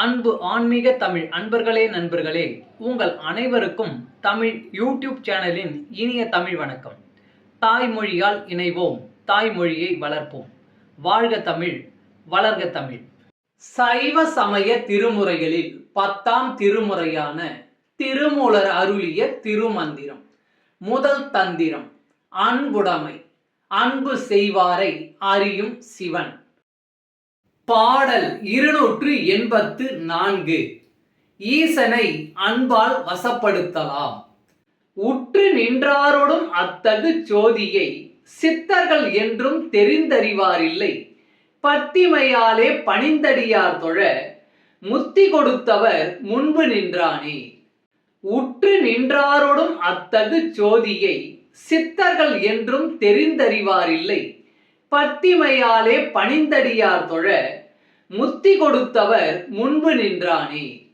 அன்பு ஆன்மீக தமிழ் அன்பர்களே நண்பர்களே உங்கள் அனைவருக்கும் தமிழ் யூடியூப் சேனலின் இனிய தமிழ் வணக்கம். தாய்மொழியால் இணைவோம் தாய்மொழியை வளர்ப்போம். வாழ்க தமிழ் வளர்க தமிழ். சைவ சமய திருமுறைகளில் பத்தாம் திருமுறையான திருமூலர் அருளிய திருமந்திரம் முதல் தந்திரம் அன்புடைமை அன்பு செய்வாரை அறியும் சிவன். பாடல் இருநூற்று எண்பத்து நான்கு. ஈசனை அன்பால் வசப்படுத்தலாம். உற்று நின்றாரோடும் அத்தகு ஜோதியை சித்தர்கள் என்றும் தெரிந்தறிவாரில்லை. பத்திமையாலே பணிந்தடியார் தொழ முத்தி கொடுத்தவர் முன்பு நின்றானே. உற்று நின்றாரோடும் அத்தகு ஜோதியை சித்தர்கள் என்றும் தெரிந்தறிவாரில்லை. பத்திமையாலே பணிந்தடியார் தொழ முத்தி கொடுத்தவர் முன்பு நின்றானே.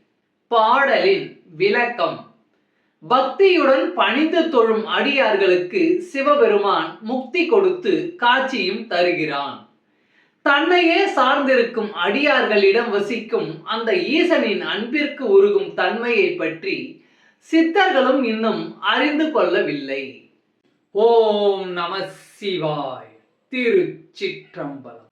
பாடலின் விளக்கம். பக்தியுடன் பணிந்து தொழும் அடியார்களுக்கு சிவபெருமான் முக்தி கொடுத்து காட்சியும் தருகிறான். தன்னையே சார்ந்திருக்கும் அடியார்களிடம் வசிக்கும் அந்த ஈசனின் அன்பிற்கு உருகும் தன்மையை பற்றி சித்தர்களும் இன்னும் அறிந்து கொள்ளவில்லை. ஓம் நம சிவாய். திருச்சிற்றம்பலம்.